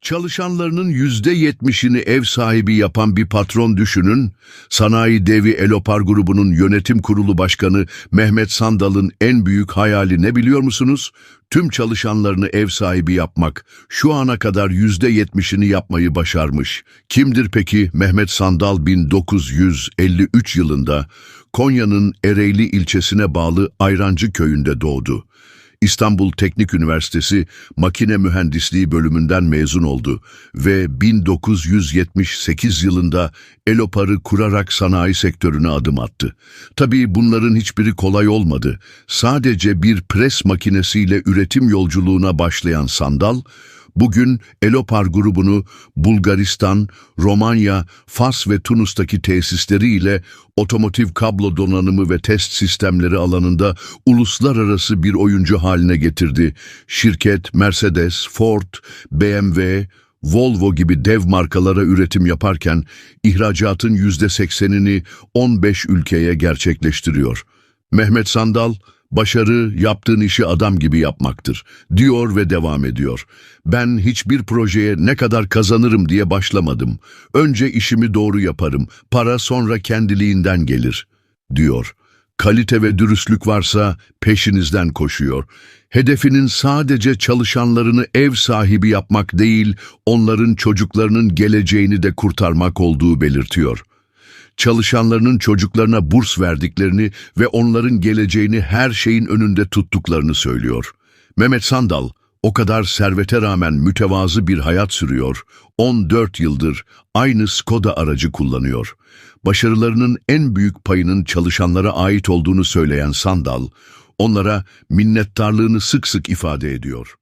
Çalışanlarının yüzde yetmişini ev sahibi yapan bir patron düşünün. Sanayi devi Elopar grubunun yönetim kurulu başkanı Mehmet Sandal'ın en büyük hayali ne biliyor musunuz? Tüm çalışanlarını ev sahibi yapmak. Şu ana kadar yüzde yetmişini yapmayı başarmış. Kimdir peki Mehmet Sandal 1953 yılında Konya'nın Ereğli ilçesine bağlı Ayrancı köyünde doğdu. İstanbul Teknik Üniversitesi Makine Mühendisliği bölümünden mezun oldu ve 1978 yılında Elopar'ı kurarak sanayi sektörüne adım attı. Tabii bunların hiçbiri kolay olmadı. Sadece bir pres makinesiyle üretim yolculuğuna başlayan Sandal, Bugün Elopar grubunu Bulgaristan, Romanya, Fas ve Tunus'taki tesisleriyle otomotiv kablo donanımı ve test sistemleri alanında uluslararası bir oyuncu haline getirdi. Şirket Mercedes, Ford, BMW, Volvo gibi dev markalara üretim yaparken ihracatın %80'ini 15 ülkeye gerçekleştiriyor. Mehmet Sandal, Başarı yaptığın işi adam gibi yapmaktır, diyor ve devam ediyor. Ben hiçbir projeye ne kadar kazanırım diye başlamadım. Önce işimi doğru yaparım, para sonra kendiliğinden gelir, diyor. Kalite ve dürüstlük varsa peşinizden koşuyor. Hedefinin sadece çalışanlarını ev sahibi yapmak değil, onların çocuklarının geleceğini de kurtarmak olduğu belirtiyor çalışanlarının çocuklarına burs verdiklerini ve onların geleceğini her şeyin önünde tuttuklarını söylüyor. Mehmet Sandal, o kadar servete rağmen mütevazı bir hayat sürüyor. 14 yıldır aynı Skoda aracı kullanıyor. Başarılarının en büyük payının çalışanlara ait olduğunu söyleyen Sandal, onlara minnettarlığını sık sık ifade ediyor.